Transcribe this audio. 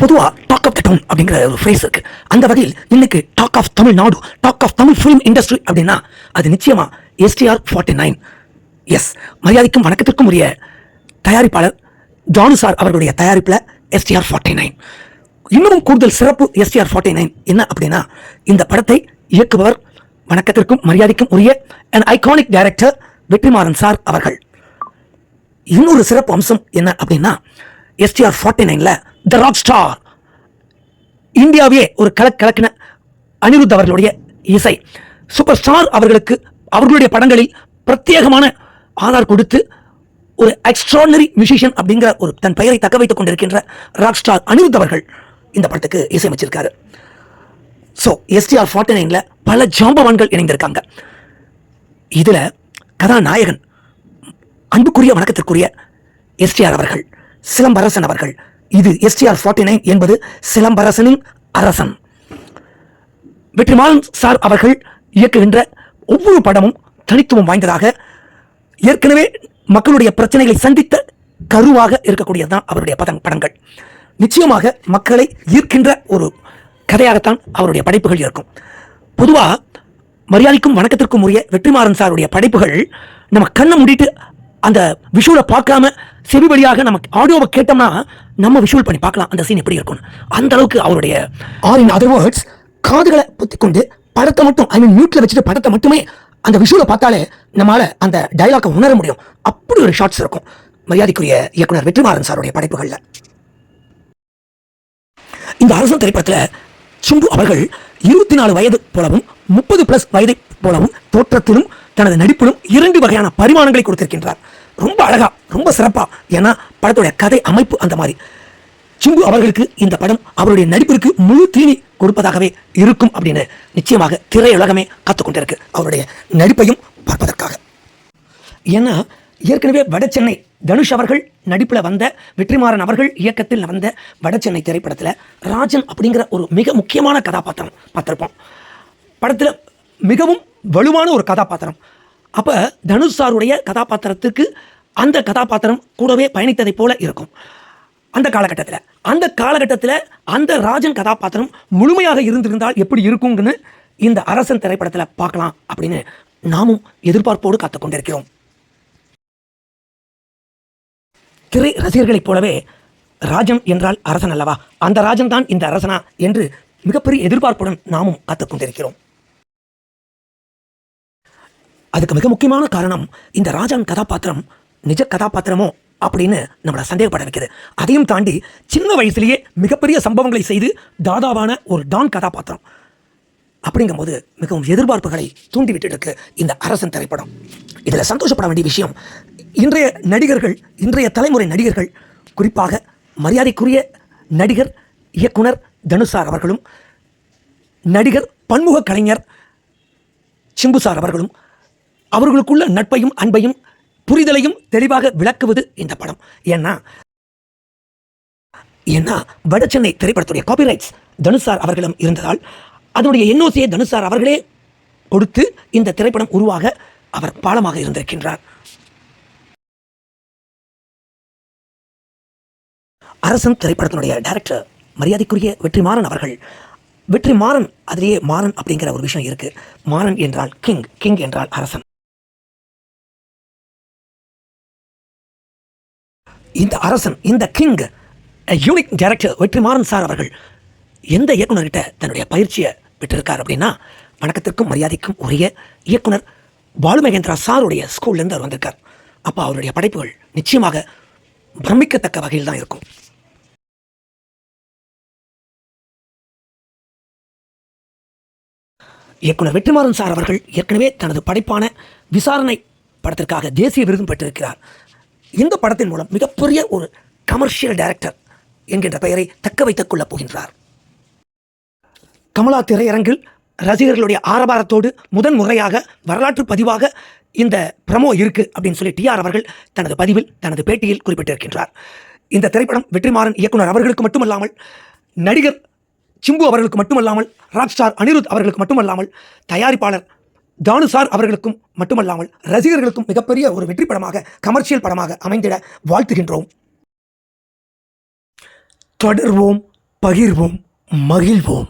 பொதுவாக talk of the down அப்படிங்கிற ஒரு ஃப்ரேஸ் இருக்கு. அந்த வகையில் இன்னைக்கு talk of Tamil Nadu talk of Tamil film industry அப்படின்னா அது நிச்சயமா எஸ்டிஆர் ஃபார்ட்டி நைன் எஸ் மரியாதைக்கும் வணக்கத்திற்கும் உரிய தயாரிப்பாளர் ஜானு சார் அவர்களுடைய தயாரிப்பில் எஸ்டிஆர் ஃபார்ட்டி நைன் இன்னமும் கூடுதல் சிறப்பு எஸ்டிஆர் ஃபார்ட்டி நைன் என்ன அப்படின்னா இந்த படத்தை இயக்குபவர் வணக்கத்திற்கும் மரியாதைக்கும் உரிய and iconic director Vetrimaaran sir அவர்கள். இன்னொரு சிறப்பு அம்சம் என்ன அப்படின்னா எஸ்டிஆர் ஃபார்ட்டி நைனில் த ராக் ஸ்டார் இந்தியாவே ஒரு கலக் கலக்கின அனிருத் அவர்களுடைய இசை. சூப்பர் ஸ்டார் அவர்களுக்கு அவர்களுடைய படங்களில் பிரத்யேகமான ஆதார் கொடுத்து ஒரு எக்ஸ்ட்ரானரி மியூசிஷியன் அப்படிங்கிற ஒரு தன் பெயரை தக்க வைத்துக் கொண்டிருக்கின்ற ராக் ஸ்டார் அனிருத் அவர்கள் இந்த படத்துக்கு இசையமைச்சிருக்காரு. ஸோ எஸ்டிஆர் ஃபார்ட்டி நைனில் பல ஜாம்பவான்கள் இணைந்திருக்காங்க. இதில் கதாநாயகன் அன்புக்குரிய வணக்கத்திற்குரிய எஸ்டிஆர் அவர்கள் சிலம்பரசன் அவர்கள் இது எஸ்டிஆர் ஃபார்ட்டி நைன் என்பது சிலம்பரசனின் அரசன். வெற்றிமாறன் சார் அவர்கள் இயக்குகின்ற ஒவ்வொரு படமும் தனித்துவம் வாய்ந்ததாக ஏற்கனவே மக்களுடைய பிரச்சனைகளை சந்தித்த கருவாக இருக்கக்கூடியது தான் அவருடைய பதங் படங்கள். நிச்சயமாக மக்களை ஈர்க்கின்ற ஒரு கதையாகத்தான் அவருடைய படைப்புகள் இருக்கும். பொதுவாக மரியாதைக்கும் வணக்கத்திற்கும் உரிய வெற்றிமாறன் சாருடைய படைப்புகள் நம்ம கண்ணை முடிட்டு அந்த விஷுவலை பார்க்காம செவி வழியாக நமக்கு ஆடியோவை கேட்டோம்னா நம்ம விஷுவல் பண்ணி பார்க்கலாம் அந்த சீன் எப்படி இருக்கும் அந்த அளவுக்கு அவருடைய ஆர் இன் அதர் வேர்ட்ஸ் காதுகளை பொத்திக்கொண்டு படத்தை மட்டும் ஐ மீன் மியூட்ல வச்சுட்டு படத்தை மட்டுமே அந்த விஷுவலை பார்த்தாலே நம்மால அந்த டயலாக்கை உணர முடியும். அப்படி ஒரு ஷார்ட்ஸ் இருக்கும். மரியாதைக்குரிய இயக்குனர் வெற்றிமாறன் சாருடைய படைப்புகளில். இந்த அரசன் திரைப்படத்தில் சுண்டு அவர்கள் இருபத்தி நாலு வயது போலவும் முப்பது பிளஸ் வயதை போலவும் தோற்றத்திலும் தனது நடிப்பிலும் இரண்டு வகையான பரிமாணங்களை கொடுத்திருக்கின்றார். ரொம்ப அழகா ரொம்ப சிறப்பா. ஏன்னா படத்துடைய கதை அமைப்பு அந்த மாதிரி. சிம்பு அவர்களுக்கு இந்த படம் அவருடைய நடிப்பிற்கு முழு தீனி கொடுப்பதாகவே இருக்கும் அப்படின்னு நிச்சயமாக திரையுலகமே காத்துக்கொண்டிருக்கு அவருடைய நடிப்பையும் பார்ப்பதற்காக. ஏன்னா ஏற்கனவே வட சென்னை தனுஷ் அவர்கள் நடிப்பில் வந்த வெற்றிமாறன் அவர்கள் இயக்கத்தில் வந்த வடசென்னை திரைப்படத்தில் ராஜன் அப்படிங்கிற ஒரு மிக முக்கியமான கதாபாத்திரம் பார்த்துருப்போம். படத்தில் மிகவும் வலுவான ஒரு கதாபாத்திரம். அப்போ தனுஷ் சாருடைய கதாபாத்திரத்துக்கு அந்த கதாபாத்திரம் கூடவே பயணித்ததைப் போல இருக்கும். அந்த காலகட்டத்தில் அந்த காலகட்டத்தில் அந்த ராஜன் கதாபாத்திரம் முழுமையாக இருந்திருந்தால் எப்படி இருக்குங்கன்னு இந்த அரசன் திரைப்படத்தில் பார்க்கலாம் அப்படின்னு நாமும் எதிர்பார்ப்போடு காத்து கொண்டிருக்கிறோம். திரை ரசிகர்களைப் போலவே ராஜன் என்றால் அரசன் அல்லவா? அந்த ராஜன் தான் இந்த அரசனா என்று மிகப்பெரிய எதிர்பார்ப்புடன் நாமும் காத்து கொண்டிருக்கிறோம். அதுக்கு மிக முக்கியமான காரணம் இந்த ராஜான் கதாபாத்திரம் நிஜ கதாபாத்திரமோ அப்படின்னு நம்மளை சந்தேகப்பட வைக்கிறது அதையும் தாண்டி சின்ன வயசுலேயே மிகப்பெரிய சம்பவங்களை செய்து தாதாவான ஒரு டான் கதாபாத்திரம் அப்படிங்கும்போது மிகவும் எதிர்பார்ப்புகளை தூண்டிவிட்டு இருக்கு இந்த அரசன் திரைப்படம். இதில் சந்தோஷப்பட வேண்டிய விஷயம் இன்றைய நடிகர்கள் இன்றைய தலைமுறை நடிகர்கள் குறிப்பாக மரியாதைக்குரிய நடிகர் இயக்குனர் தனுஷார் அவர்களும் நடிகர் பன்முக கலைஞர் சிம்புசார் அவர்களும் அவர்களுக்குள்ள நட்பையும் அன்பையும் புரிதலையும் தெளிவாக விளக்குவது இந்த படம். ஏன்னா ஏன்னா வடசென்னை திரைப்படத்துடைய காப்பிரைட்ஸ் தனுசார் அவர்களும் இருந்ததால் அதனுடைய என்ஓசியை தனுசார் அவர்களே கொடுத்து இந்த திரைப்படம் உருவாக அவர் பாலமாக இருந்திருக்கின்றார். அரசன் திரைப்படத்தினுடைய டைரக்டர் மரியாதைக்குரிய வெற்றிமாறன் அவர்கள். வெற்றிமாறன் அதிலேயே மாறன் அப்படிங்கிற ஒரு விஷயம் இருக்கு. மாறன் என்றால் கிங் கிங் என்றால் அரசன். இந்த அரசன் இந்த king unique director Vetrimaaran sir அவர்கள் எந்த இயக்குனர்கிட்ட தன்னுடைய பயிற்சியை விட்டிருக்கார் அப்படின்னா வணக்கத்திற்கும் மரியாதைக்கும் உரிய இயக்குனர் பாலுமகேந்திரா சாருடைய ஸ்கூல்லேருந்து அவர் வந்திருக்கார். அப்போ அவருடைய படைப்புகள் நிச்சயமாக பிரமிக்கத்தக்க வகையில் தான் இருக்கும். இயக்குனர் வெற்றிமாறன் சார் அவர்கள் ஏற்கனவே தனது படைப்பான விசாரணை படத்திற்காக தேசிய விருதும் பெற்றிருக்கிறார். இந்த படத்தின் மூலம் மிகப்பெரிய ஒரு கமர்ஷியல் டைரக்டர் என்கின்ற பெயரை தக்க வைத்துக் கொள்ளப் போகின்றார். கமலா திரையரங்கில் ரசிகர்களுடைய ஆரவாரத்தோடு முதன் முறையாக வரலாற்று பதிவாக இந்த பிரமோ இருக்கு அப்படின்னு சொல்லி டிஆர் அவர்கள் தனது பதிவில் தனது பேட்டியில் குறிப்பிட்டிருக்கின்றார். இந்த திரைப்படம் வெற்றிமாறன் இயக்குனர் அவர்களுக்கு மட்டுமல்லாமல் நடிகர் சிம்பு அவர்களுக்கு மட்டுமல்லாமல் ராக் ஸ்டார் அனிருத் அவர்களுக்கு மட்டுமல்லாமல் தயாரிப்பாளர் தானுசார் அவர்களுக்கும் மட்டுமல்லாமல் ரசிகர்களுக்கும் மிகப்பெரிய ஒரு வெற்றி படமாக கமர்ஷியல் படமாக அமைந்திட வாழ்த்துகின்றோம். தொடர்வோம் பகிர்வோம் மகிழ்வோம்.